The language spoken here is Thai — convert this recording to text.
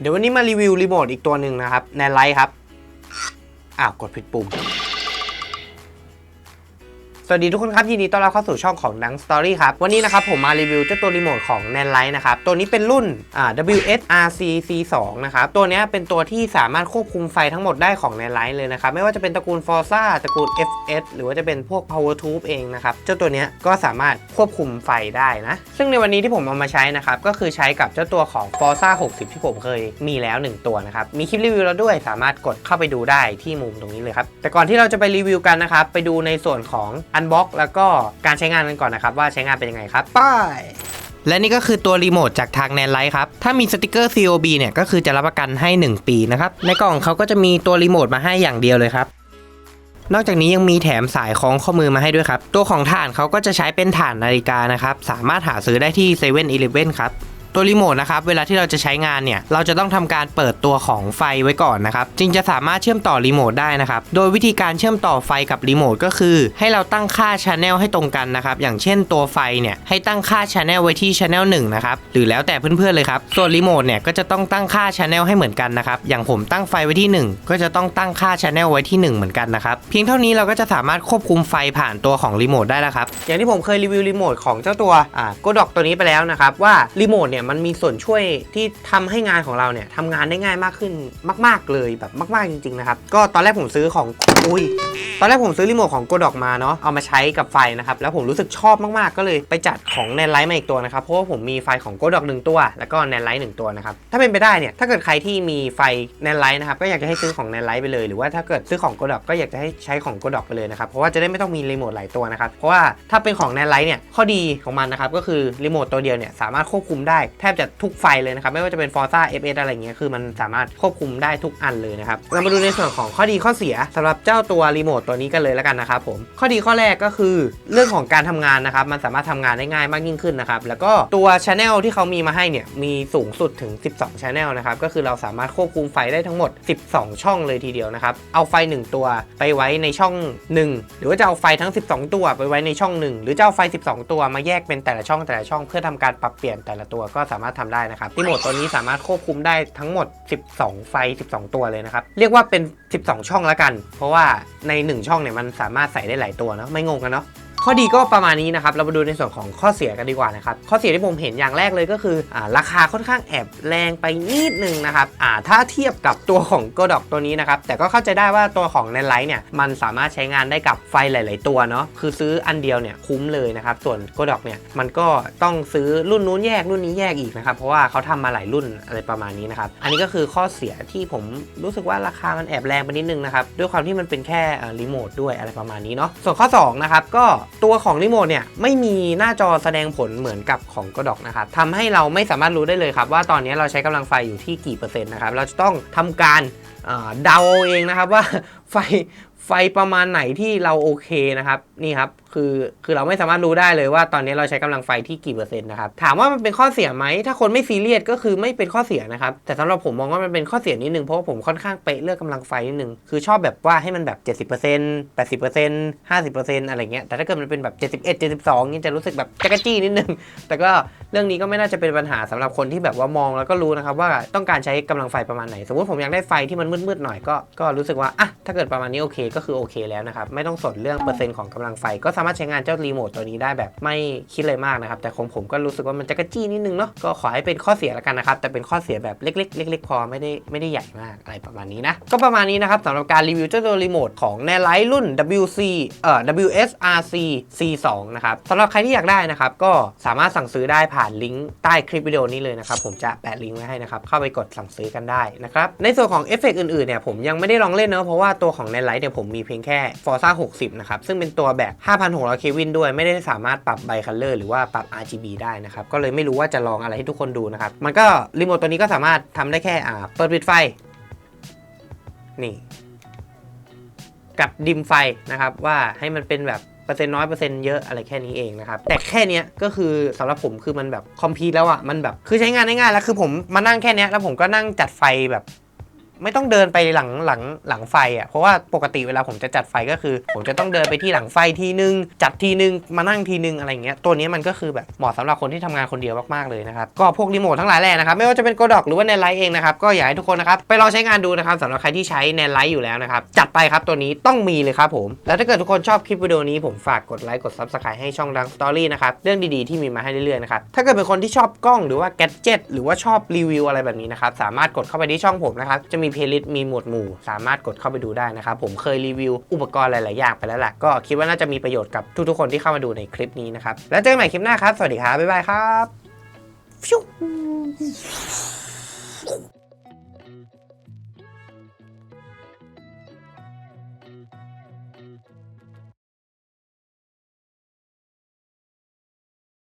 เดี๋ยววันนี้มารีวิวรีโมทอีกตัวหนึ่งนะครับแนนไลท์ครับ อ้าว กดผิดปุ่ม สวัสดีทุกคนครับยินดีต้อนรับเข้าสู่ช่องของดังสตอรี่ครับ วันนี้นะครับผมมารีวิวเจ้าตัวรีโมทของ n a n l i g h t นะครับ ตัวนี้เป็นรุ่นอ่า WSRC C2 นะครับ ตัวนี้เป็นตัวที่สามารถควบคุมไฟทั้งหมดได้ของ n a n l i g h t เลยนะครับ ไม่ว่าจะเป็นตระกูล Forza ตระกูล FS หรือว่าจะเป็นพวก Power Tube เองนะครับ เจ้าตัวนี้ก็สามารถควบคุมไฟได้นะ ซึ่งในวันนี้ที่ผมเอามาใช้นะครับก็คือใช้กับเจ้าตัวของ Forza 60 ที่ผมเคยมีแล้ว 1 ตัวนะครับมีคลิปรีวิวแล้วด้วยสามารถกดเข้าไปดูได้ที่มุมตรงนี้เลยครับแต่ก่อนที่เราจะไปรีวิวกันนะครับไปดูในส่วนของ Unbox แล้วก็การใช้งานกันก่อนนะครับ ว่าใช้งานเป็นยังไงครับไปและนี่ก็คือตัวรีโมทจากทาง n a n l i g h t ครับ ถ้ามีสติกเกอร์ COB เนี่ยก็คือจะรับประกันให้ 1 ปีนะครับ ในกล่องเขาก็จะมีตัวรีโมทมาให้อย่างเดียวเลยครับ นอกจากนี้ยังมีแถมสายคล้องข้อมือมาให้ด้วยครับ ตัวของถ่านเขาก็จะใช้เป็นถ่านนาฬิกานะครับ สามารถหาซื้อได้ที่7 e เ e ่ e อครับ ตัวรีโมทนะครับเวลาที่เราจะใช้งานเนี่ยเราจะต้องทำการเปิดตัวของไฟไว้ก่อนนะครับจึงจะสามารถเชื่อมต่อรีโมทได้นะครับโดยวิธีการเชื่อมต่อไฟกับรีโมทก็คือ ให้เราตั้งค่าช n แนลให้ตรงกันนะครับอย่างเช่นตัวไฟเนี่ยให้ตั้งค่าช n แนลไว้ที่ช n แนลหนึ่งนะครับหรือแล้วแต่เพื่อนๆเลยครับส่วนรีโมทเนี่ยก็จะต้องตั้งค่าช n แนลให้เหมือนกันนะครับอย่างผมตั้งไฟไว้ที่ 1 ก็จะต้องตั้งค่าช n แนลไว้ที่ 1 เหมือนกันนะครับเพียงเท่านี้เราก็จะสามารถควบคุมไฟผ่านตัวของรีโมทได้แล้วครับอย่างที่ผมเคยรีวิวรีโมทของเจ้าตัวอ่ากดอกตัวนี้ไปแล้วนะครับว่ารีโมทเนี่ยมันมีส่วนช่วยที่ทำให้งานของเราเนี่ยทำงานได้ง่ายมากขึ้นมาก ๆเลยแบบมาก ๆจริงๆนะครับก็ตอนแรกผมซื้อของอุ้ยตอนแรกผมซื้อรีโมทของโกดอกมาเนาะเอามาใช้กับไฟนะครับแล้วผมรู้สึกชอบมากๆก็เลยไปจัดของแนนไลท์มาอีกตัวนะครับเพราะว่าผมมีไฟของโกดอกหนึ่งตัว แล้วก็แนนไลท์หนึ่งตัวนะครับถ้าเป็นไปได้เนี่ยถ้าเกิดใครที่มีไฟแนนไลท์นะครับก็อยากจะให้ซื้อของแนนไลท์ไปเลย หรือว่าถ้าเกิดซื้อของโกดอกก็อยากจะให้ใช้ของโกดอกไปเลยนะครับเพราะว่าจะได้ไม่ต้องมีรีโมทหลายตัวนะครับเพราะว่าถ้าเป็นของแนนไลท์เนี่ยข้อดีของมันนะครับก็คือรีโมทตัวเดียวเนี่ยสามารถควบคุมได้แทบจะทุกไฟเลยนะครับ ไม่ว่าจะเป็น Forza FS อะไรเงี้ยคือมันสามารถควบคุมได้ทุกอันเลยนะครับเรามาดูในส่วนของข้อดีข้อเสียสำหรับเจ้าตัวรีโมทตัวนี้กันเลยแล้วกันนะครับผมข้อดีข้อแรกก็คือเรื่องของการทำงานนะครับมันสามารถทำงานได้ง่ายมากยิ่งขึ้นนะครับแล้วก็ตัวช n e l ที่เขามีมาให้เนี่ยมีสูงสุดถึง 12 channel นะครับก็คือเราสามารถควบคุมไฟได้ทั้งหมด 12 ช่องเลยทีเดียวนะครับเอาไฟ 1 ตัวไปไว้ในช่อง 1 หรือว่าจะเอาไฟทั้ง 12 ตัวไปไว้ในช่อง 1 หรือจะเอาไฟ 12 ตัวมาแยกเป็นแต่ละช่องแต่ละช่องเพื่อทำการปรับเปลี่ยนแต่ละตัวก็็สามารถทำได้นะครับรีโมทตัวนี้สามารถควบคุมได้ทั้งหมด 12 ไฟ 12 ตัวเลยนะครับ เรียกว่าเป็น 12 ช่องแล้วกัน เพราะว่าใน 1 ช่องเนี่ยมันสามารถใส่ได้หลายตัวเนาะไม่งงกันเนาะ ข้อดีก็ประมาณนี้นะครับ เรามาดูในส่วนของข้อเสียกันดีกว่านะครับ ข้อเสียที่ผมเห็นอย่างแรกเลยก็คืออราคาค่อนข้างแอบแรงไปนิดนึงนะครับถ้าเทียบกับตัวของโกดอกตัวนี้นะครับ แต่ก็เข้าใจได้ว่าตัวของในไลท์เนี่ย มันสามารถใช้งานได้กับไฟหลาย ๆ ตัวเนาะ คือซื้ออันเดียวเนี่ยคุ้มเลยนะครับ ส่วนโกดอกเนี่ย มันก็ต้องซื้อรุ่นนู้นแยกรุ่นนี้แยกอีกนะครับ เพราะว่าเขาทำมาหลายรุ่นอะไรประมาณนี้นะครับ อันนี้ก็คือข้อเสียที่ผมรู้สึกว่าราคามันแอบแรงไปนิดนึงนะครับ ด้วยความที่มันเป็นแค่รีโมทด้วยอะไรประมาณนี้เนาะ ส่วนข้อสองนะครับก็ตัวของรีโมทเนี่ยไม่มีหน้าจอแสดงผลเหมือนกับของกระดอกนะครับทำให้เราไม่สามารถรู้ได้เลยครับว่าตอนนี้เราใช้กำลังไฟอยู่ที่กี่เปอร์เซ็นต์นะครับเราจะต้องทำการเดาเองนะครับว่าไฟไฟประมาณไหนที่เราโอเคนะครับนี่ครับคือคือเราไม่สามารถรู้ได้เลยว่าตอนนี้เราใช้กำลังไฟที่กี่เปอร์เซ็นต์นะครับถามว่ามันเป็นข้อเสียไหมถ้าคนไม่ซีเรียสก็คือไม่เป็นข้อเสียนะครับแต่สำหรับผมมองว่ามันเป็นข้อเสียนิดนึงเพราะว่าผมค่อนข้างเป๊ะเลือกกำลังไฟนิดนึงคือชอบแบบว่าให้มันแบบ 70% 80% 50%อะไรเงี้ยแต่ถ้าเกิดมันเป็นแบบ71 72นี่จะรู้สึกแบบจักจี้นิดนึงแต่ก็เรื่องนี้ก็ไม่น่าจะเป็นปัญหาสำหรับคนที่แบบว่ามองแล้วก็รู้นะครับว่าต้องการใช้กำลังไฟประมาณไหน สมมติผมอยากได้ไฟที่มันมืดๆหน่อยก็ก็รู้สึกว่าอะถ้าเกิดประมาณนี้โอเคก็คือโอเคแล้วนะครับไม่ต้องสนเรื่องเปอร์เซ็นต์ของกำลังไฟก็สามารถใช้งานเจ้ารีโมทตัวนี้ได้แบบไม่คิดเลยมากนะครับ แต่ของผมก็รู้สึกว่ามันจะกระจี้นิดนึงเนาะก็ขอให้เป็นข้อเสียล้วกันนะครับ แต่เป็นข้อเสียแบบเล็กๆเล็กๆพอไม่ได้ไม่ได้ใหญ่มากอะไรประมาณนี้นะ ก็ประมาณนี้นะครับสำหรับการรีวิวเจ้าตัวรีโมทของ n a l i g h t รุ่น WC เอ่อ WSRC C2 นะครับสำหรับใครที่อยากได้นะครับก็สามารถสั่งซื้อได้ผ่านลิงก์ใต้คลิปวิดีโอนี้เลยนะครับผมจะแปะลิงก์ไว้ให้นะครับเข้าไปกดสั่งซื้อกันได้นะครับในส่วนของเอฟเฟกต์อื่นๆเนี่ยผมยังไม่ได้ลองเล่นเนอะเพราะว่าตัวของ n a l i g h t เนี่ยผมมีเพียงแค่ Forza 60นะครับซึ่งเป็นตัวแบบ5,600 เควินด้วยไม่ได้สามารถปรับไบคัลเลอร์หรือว่าปรับ RGB ได้นะครับ ก็เลยไม่รู้ว่าจะลองอะไรให้ทุกคนดูนะครับ มันก็รีโมทตัวนี้ก็สามารถทำได้แค่อ่าเปิดปิดไฟ นี่ กับดิมไฟนะครับ ว่าให้มันเป็นแบบเปอร์เซ็นต์น้อยเปอร์เซ็นต์เยอะอะไรแค่นี้เองนะครับ แต่แค่นี้ก็คือสำหรับผมคือมันแบบคอมพีแล้วอะ่ะมันแบบคือใช้งานได้ง่ายแล้วคือผมมานั่งแค่นี้แล้วผมก็นั่งจัดไฟแบบ ไม่ต้องเดินไปหลังหลังหลังไฟอะเพราะว่าปกติเวลาผมจะจัดไฟก็คือ ผมจะต้องเดินไปที่หลังไฟทีนึง จัดทีนึงมานั่งทีนึงอะไรเงี้ยตัวนี้มันก็คือแบบเหมาะสำหรับคนที่ทำงานคนเดียวมากๆเลยนะครับก็พวกรีโมททั้งหลายแหล่นะครับไม่ว่าจะเป็นโกดอกหรือว่าแนไลท์เองนะครับก็อยากให้ทุกคนนะครับไปลองใช้งานดูนะครับสำหรับใครที่ใช้แนไลท์อยู่แล้วนะครับจัดไปครับตัวนี้ต้องมีเลยครับผมแล้วถ้าเกิดทุกคนชอบคลิปวิดีโอนี้ผมฝากกดไลค์กด subscribe ให้ช่องดังสตอรี่นะครับเรื่องดีๆที่มีมาให้เรื่อยๆนะครับถ้าเกิดเป็นคนที่ชอบกล้องหรือว่าแกดเจิตหรือว่าชอบรีวิวอะไรแบบนี้นะครับสามารถกดเข้าไปที่ช่องผมนะครับจะมีเพลย์ลิสต์มีหมวดหมู่ สามารถกดเข้าไปดูได้นะครับ ผมเคยรีวิวอุปกรณ์หลาย ๆ อย่างไปแล้วแหละก็คิดว่าน่าจะมีประโยชน์กับทุก ๆ คนที่เข้ามาดูในคลิปนี้นะครับ แล้วเจอกันใหม่คลิปหน้าครับ สวัสดีครับบ๊ายบายครับ